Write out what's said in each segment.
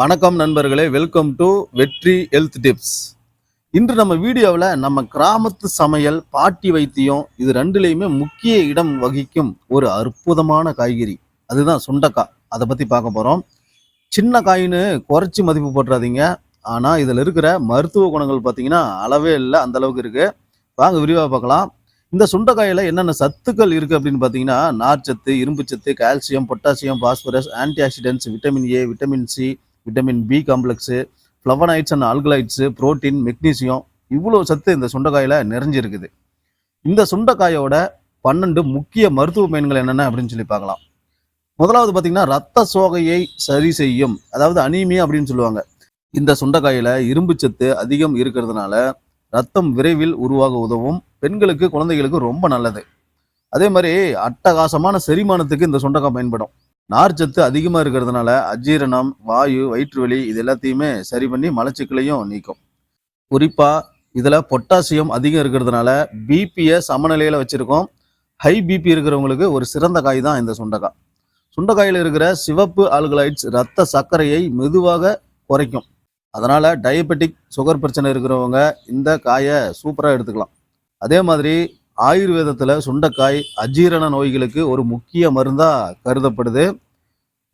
வணக்கம் நண்பர்களே welcome to Vetri health tips இன்று நம்ம வீடியோவில் நம்ம கிராமத்து சமையல் பாட்டி வைத்தியம் இது ரெண்டுலேயுமே முக்கிய இடம் வகிக்கும் ஒரு அற்புதமான காய்கறி. அதுதான் சுண்டக்காய். அதை பற்றி பார்க்க போகிறோம் சின்ன காயின்னு குறைச்சி மதிப்பு போட்டுறாதீங்க. ஆனால் இதில் இருக்கிற மருத்துவ குணங்கள் பார்த்தீங்கன்னா அளவே இல்லை அந்த அளவுக்கு இருக்குது வாங்க விரிவாக பார்க்கலாம். இந்த சுண்டைக்காயில் என்னென்ன சத்துக்கள் இருக்குது அப்படின்னு பார்த்தீங்கன்னா நார்ச்சத்து இரும்புச்சத்து calcium potassium phosphorus antioxidants vitamin A vitamin C vitamin B complex flavonoids and alkaloids protein magnesium இவ்வளோ சத்து இந்த சுண்டைக்காயில் நிறைஞ்சிருக்குது. இந்த சுண்டைக்காயோட பன்னெண்டு முக்கிய மருத்துவ பயன்கள் என்னென்ன அப்படின்னு சொல்லி பார்க்கலாம். முதலாவது பார்த்தீங்கன்னா ரத்த சோகையை சரி செய்யும் அதாவது அனீமியா அப்படின்னு சொல்லுவாங்க. இந்த சுண்டைக்காயில் இரும்புச்சத்து அதிகம் இருக்கிறதுனால ரத்தம் விரைவில் உருவாக உதவும் பெண்களுக்கு குழந்தைகளுக்கு ரொம்ப நல்லது. அதே மாதிரி அட்டகாசமான செரிமானத்துக்கு இந்த சுண்டைக்காய் பயன்படும். நார்ச்சத்து அதிகமாக இருக்கிறதுனால அஜீரணம் வாயு வயிற்று வலி இது எல்லாத்தையுமே சரி பண்ணி மலச்சிக்கலையும் நீக்கும். குறிப்பாக இதில் பொட்டாசியம் அதிகம் இருக்கிறதுனால பிபியை சமநிலையில் வச்சுருக்கோம். ஹை பிபி இருக்கிறவங்களுக்கு ஒரு சிறந்த காய் தான் இந்த சுண்டைக்காய். சுண்டைக்காயில் இருக்கிற சிவப்பு ஆல்கலைட்ஸ் ரத்த சர்க்கரையை மெதுவாக குறைக்கும். அதனால் டயபெட்டிக் சுகர் பிரச்சனை இருக்கிறவங்க இந்த காயை சூப்பராக எடுத்துக்கலாம். அதே மாதிரி ஆயுர்வேதத்தில் சுண்டைக்காய் அஜீரண நோய்களுக்கு ஒரு முக்கிய மருந்தாக கருதப்படுது.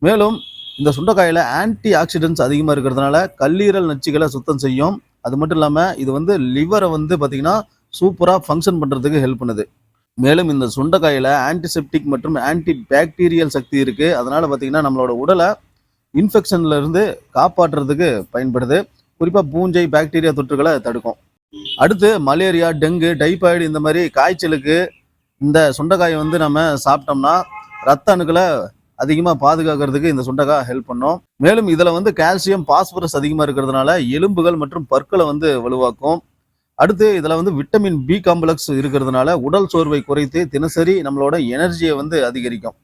மேலும் இந்த சுண்டைக்காயில் ஆன்டி ஆக்சிடென்ட்ஸ் அதிகமாக இருக்கிறதுனால கல்லீரல் நச்சுகளை சுத்தம் செய்யும். அது மட்டும் இல்லாமல் இது வந்து லிவரை வந்து பார்த்திங்கன்னா சூப்பராக ஃபங்க்ஷன் பண்ணுறதுக்கு ஹெல்ப் பண்ணுது. மேலும் இந்த சுண்டைக்காயில் ஆன்டிசெப்டிக் மற்றும் ஆன்டி பாக்டீரியல் சக்தி இருக்குது அதனால் பார்த்திங்கன்னா நம்மளோட உடலை இன்ஃபெக்ஷன்லேருந்து காப்பாற்றுறதுக்கு பயன்படுது. குறிப்பாக பூஞ்சை பாக்டீரியா தொற்றுகளை தடுக்கும். அடுத்து மலேரியா டெங்கு டைபாய்டு இந்த மாதிரி காய்ச்சலுக்கு இந்த சுண்டைக்காயை வந்து நம்ம சாப்பிட்டோம்னா ரத்த அணுக்களை அதிகமாக பாதுகாக்கிறதுக்கு இந்த சுண்டைக்காய் ஹெல்ப் பண்ணும். மேலும் இதில் வந்து கால்சியம் பாஸ்பரஸ் அதிகமாக இருக்கிறதுனால எலும்புகள் மற்றும் பற்களை வந்து வலுவாக்கும். அடுத்து இதில் வந்து விட்டமின் பி காம்ப்ளெக்ஸ் இருக்கிறதுனால உடல் சோர்வை குறைத்து தினசரி நம்மளோட எனர்ஜியை வந்து அதிகரிக்கும்.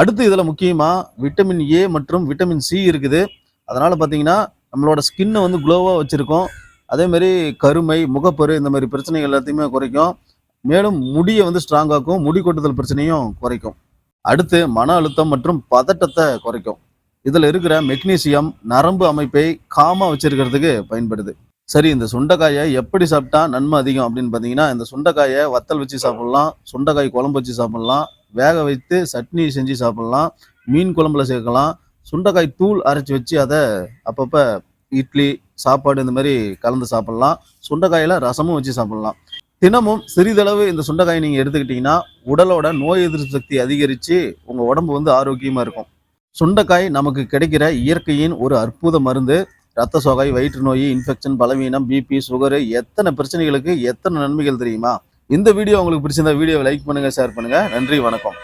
அடுத்து இதில் முக்கியமாக விட்டமின் ஏ மற்றும் விட்டமின் சி இருக்குது. அதனால் பார்த்தீங்கன்னா நம்மளோட ஸ்கின்னை வந்து க்ளோவாக வச்சுருக்கோம். அதே மாதிரி கருமை முகப்பரு இந்த மாதிரி பிரச்சனைகள் எல்லாத்தையுமே குறைக்கும். மேலும் முடியை வந்து ஸ்ட்ராங்காக்கும் முடி கொட்டுதல் பிரச்சனையும் குறைக்கும். அடுத்து மன அழுத்தம் மற்றும் பதட்டத்தை குறைக்கும். இதில் இருக்கிற மெக்னீசியம் நரம்பு அமைப்பை காமாக வச்சிருக்கிறதுக்கு பயன்படுது. சரி இந்த சுண்டைக்காயை எப்படி சாப்பிட்டா நன்மை அதிகம் அப்படின்னு பார்த்தீங்கன்னா இந்த சுண்டைக்காயை வத்தல் வச்சு சாப்பிட்லாம் சுண்டைக்காய் குழம்பு வச்சு சாப்பிட்லாம் வேக வைத்து சட்னி செஞ்சு சாப்பிட்லாம் மீன் குழம்புல சேர்க்கலாம் சுண்டைக்காய் தூள் அரைச்சி வச்சு அதை அப்பப்போ இட்லி சாப்பாடு இந்த மாதிரி கலந்து சாப்பிட்லாம். சுண்டைக்காயில் ரசமும் வச்சு சாப்பிட்லாம். தினமும் சிறிதளவு இந்த சுண்டைக்காயை நீங்கள் எடுத்துக்கிட்டிங்கன்னா உடலோட நோய் எதிர்ப்பு சக்தி அதிகரித்து உங்கள் உடம்பு வந்து ஆரோக்கியமாக இருக்கும். சுண்டைக்காய் நமக்கு கிடைக்கிற இயற்கையின் ஒரு அற்புத மருந்து. ரத்த சோகை வயிற்று நோய் இன்ஃபெக்ஷன் பலவீனம் பிபி சுகரு எத்தனை பிரச்சனைகளுக்கு எத்தனை நன்மைகள் தெரியுமா? இந்த வீடியோ உங்களுக்கு பிடிச்சிருந்தா வீடியோவை லைக் பண்ணுங்கள் ஷேர் பண்ணுங்கள் நன்றி வணக்கம்.